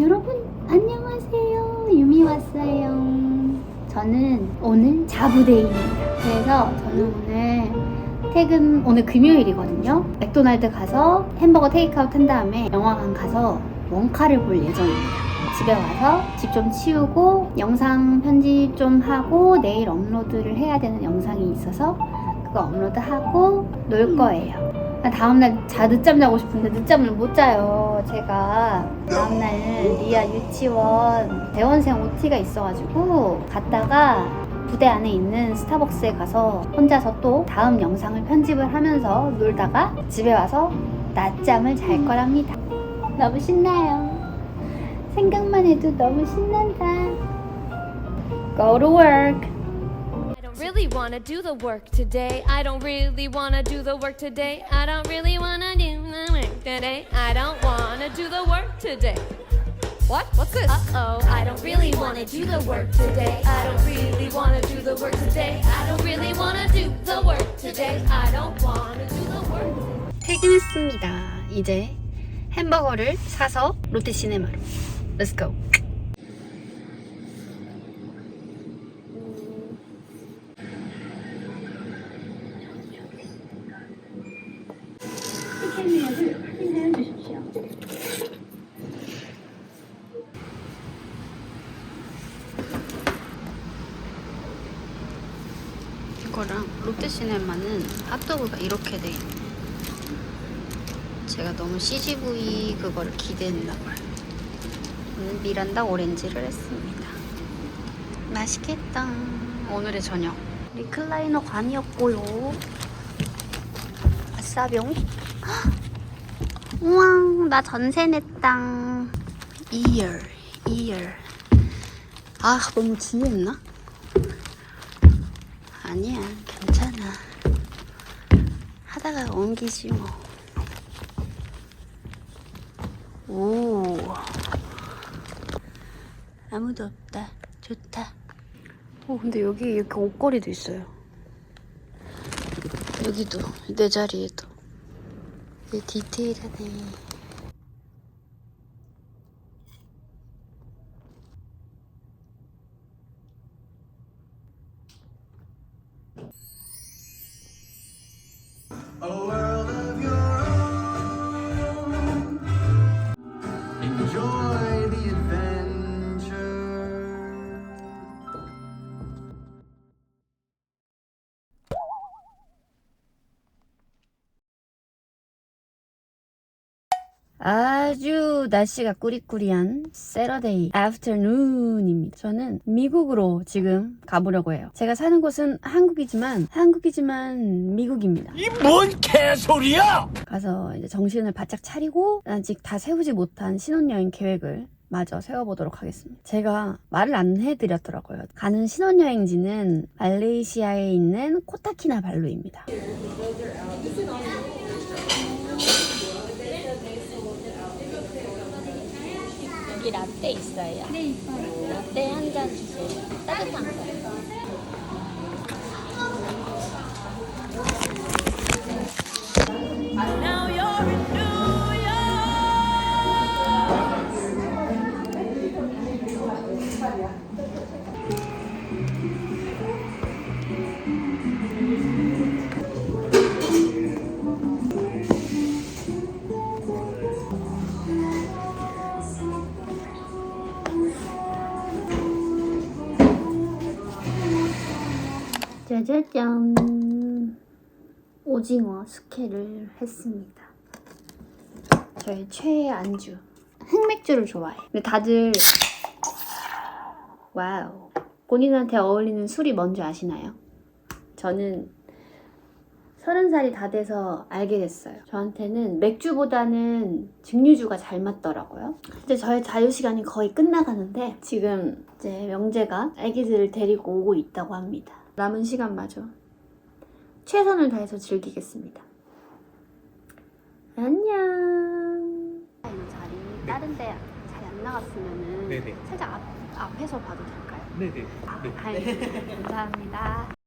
여러분 안녕하세요. 유미 왔어요. 저는 오늘 자부데이입니다. 그래서 저는 오늘 퇴근 오늘 금요일이거든요. 맥도날드 가서 햄버거 테이크아웃 한 다음에 영화관 가서 원카를 볼 예정입니다. 집에 와서 집 좀 치우고 영상 편집 좀 하고 내일 업로드를 해야 되는 영상이 있어서 그거 업로드하고 놀 거예요. 나 다음날 자 늦잠 자고 싶은데 늦잠을 못 자요. 제가 다음날 리아 유치원 대원생 OT가 있어가지고 갔다가 부대 안에 있는 스타벅스에 가서 혼자서 또 다음 영상을 편집을 하면서 놀다가 집에 와서 낮잠을 잘 거랍니다. 너무 신나요. 생각만 해도 너무 신난다. Go to work. I don't really wanna do the work today. I don't really wanna do the work today. I don't really wanna do the work today. I don't wanna do the work today. What? What's this? Uh oh, I don't really wanna do the work today. I don't really wanna do the work today. I don't really wanna do the work today. I don't wanna do the work. 퇴근했습니다. 이제 햄버거를 사서 롯데시네마로. Let's go. 이거랑 롯데시네마는 핫도그가 이렇게 돼 있네. 제가 너무 CGV 그거를 기대했나 봐요. 오늘 미란다 오렌지를 했습니다. 맛있겠다. 오늘의 저녁. 리클라이너 관이었고요. 아싸병. 우와, 나 전세 냈당. 2열, 2열. 아, 너무 했나? 아니야, 괜찮아. 하다가 옮기지 뭐. 오. 아무도 없다. 좋다. 오, 근데 여기 이렇게 옷걸이도 있어요. 여기도, 내 자리에도. 디테일하네. 아주 날씨가 꾸리꾸리한 세러데이 애프터눈입니다. 저는 미국으로 지금 가보려고 해요. 제가 사는 곳은 한국이지만 한국이지만 미국입니다. 이 뭔 개소리야! 가서 이제 정신을 바짝 차리고 아직 다 세우지 못한 신혼여행 계획을 마저 세워보도록 하겠습니다. 제가 말을 안 해드렸더라고요. 가는 신혼여행지는 말레이시아에 있는 코타키나발루입니다. 여기 라떼 있어요. 네, 있어요. 라떼 한 잔 주세요. 따뜻한 거. 짜자잔. 오징어 숙회를 했습니다. 저의 최애 안주. 흑맥주를 좋아해. 근데 다들 와우. 본인한테 어울리는 술이 뭔지 아시나요? 저는 서른 살이 다 돼서 알게 됐어요. 저한테는 맥주보다는 증류주가 잘 맞더라고요. 이제 저의 자유 시간이 거의 끝나가는데 지금 이제 명재가 아기들을 데리고 오고 있다고 합니다 남은 시간마저 최선을 다해서 즐기겠습니다. 안녕. 이 자리 다른 데잘 안 나갔으면은 네네. 살짝 앞, 앞에서 봐도 될까요? 네네. 아, 네. 감사합니다.